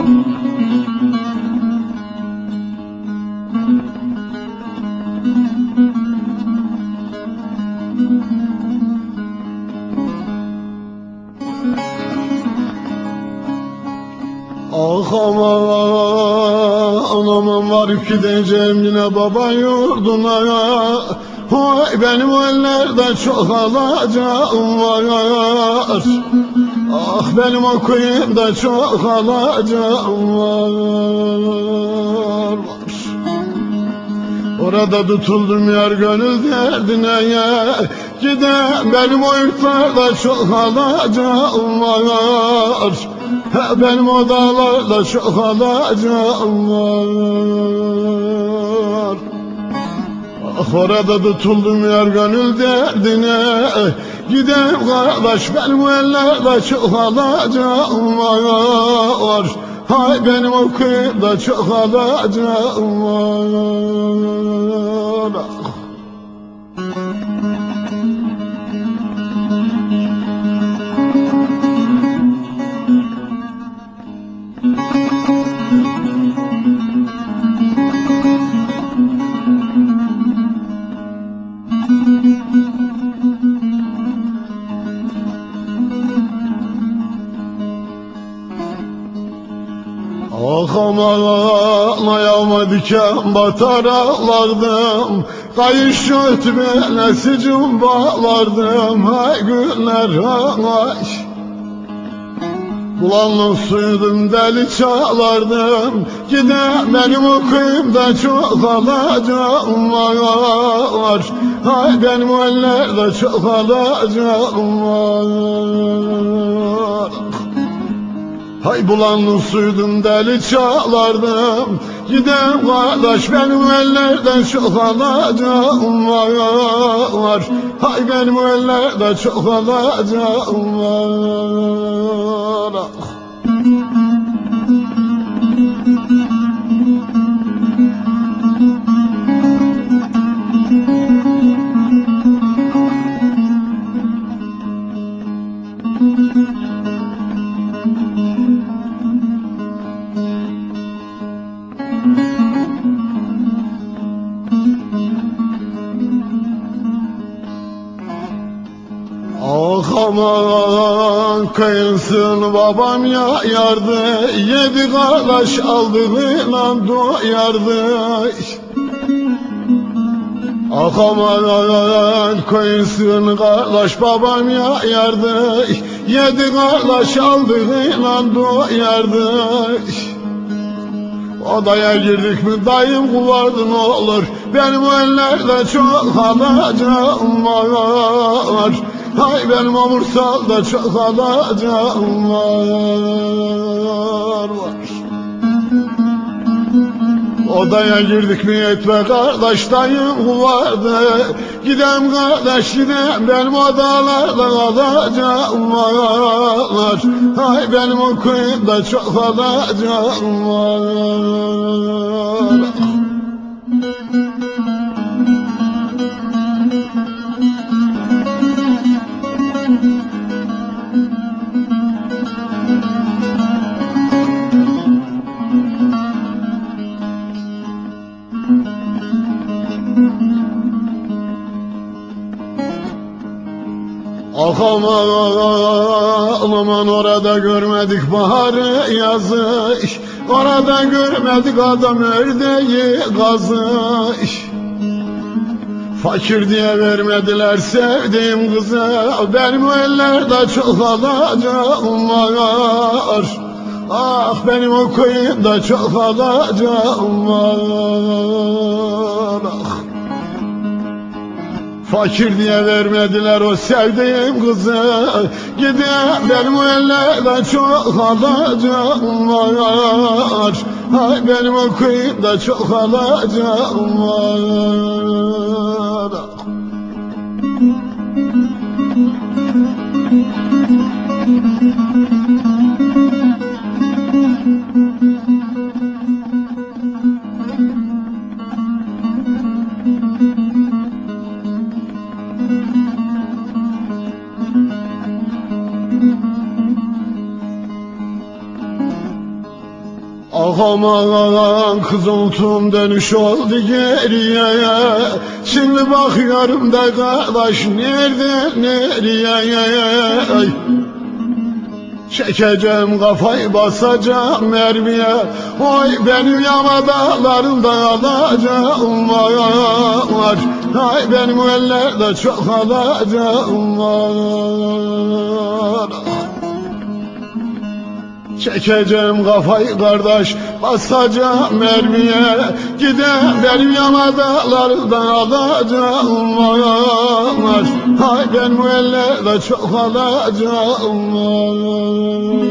Ah aman aman varıp gideceğim yine baba yurduna. Vay benim ellerde çok alacağım var Ah benim okuyayım çok alacağım var Orada tutuldum yer gönül derdine ya Giden benim o yurtlarda çok alacağım var He, Benim o dağlarda çok alacağım var Ah orada tutuldum yer gönül derdine Giden kardeş benim ellerde çok alacağım var Hay benim okuyup da çok alacağım var Ayağıma diken batar ağlardım Kayış ötmene sicim bağlardım Hay günler hay Kulağımın suyudum deli çağlardım. Gide benim okuyayım da çok alacağım var. Hay benim ellerde çok alacağım var Hay bulanın suydum deli çağlardım. Gidem kardeş benim ellerden çok alacağım var. Hay benim ellerde çok alacağım var aman kıyılsın babam ya yardı. Yedi kardeş aldığıyla doyardı Ah aman kıyılsın kardeş babam ya yardı. Yedi kardeş aldığıyla doyardı Odaya girdik mi dayım kuvardı ne olur. Benim ellerde çok alacağım var Hay benim omursalda çok alacağım var. Odaya girdik mi etme kardeş dayım kuvardı Gidem kardeş gidem benim odalarda alacağım var. Hay benim okuyup da çok alacağım var Ah aman aman orada görmedik baharı yazı Orada görmedik adam ördeği gazı Fakir diye vermediler sevdiğim kızı. Benim ellerde çok alacağım var. Ah benim okuyup da çok alacağım var. ah. Fakir diye vermediler o sevdiğim kızı? Gidem benim ellerde çok alacağım var. Hay benim okuyup da çok alacağım var Aman kızıltım dönüş oldu geriye. Şimdi bakıyorum da kardeş nerede nereye? Ay. Çekeceğim kafayı basacağım mermiye. Oy benim yama dağlarımda alacağım var. Ay benim ellerde çok alacağım var Çekeceğim kafayı kardeş basacağım mermiye. Gidem benim yama dağlarımdan alacağım var. Hay ben bu ellerde çok alacağım var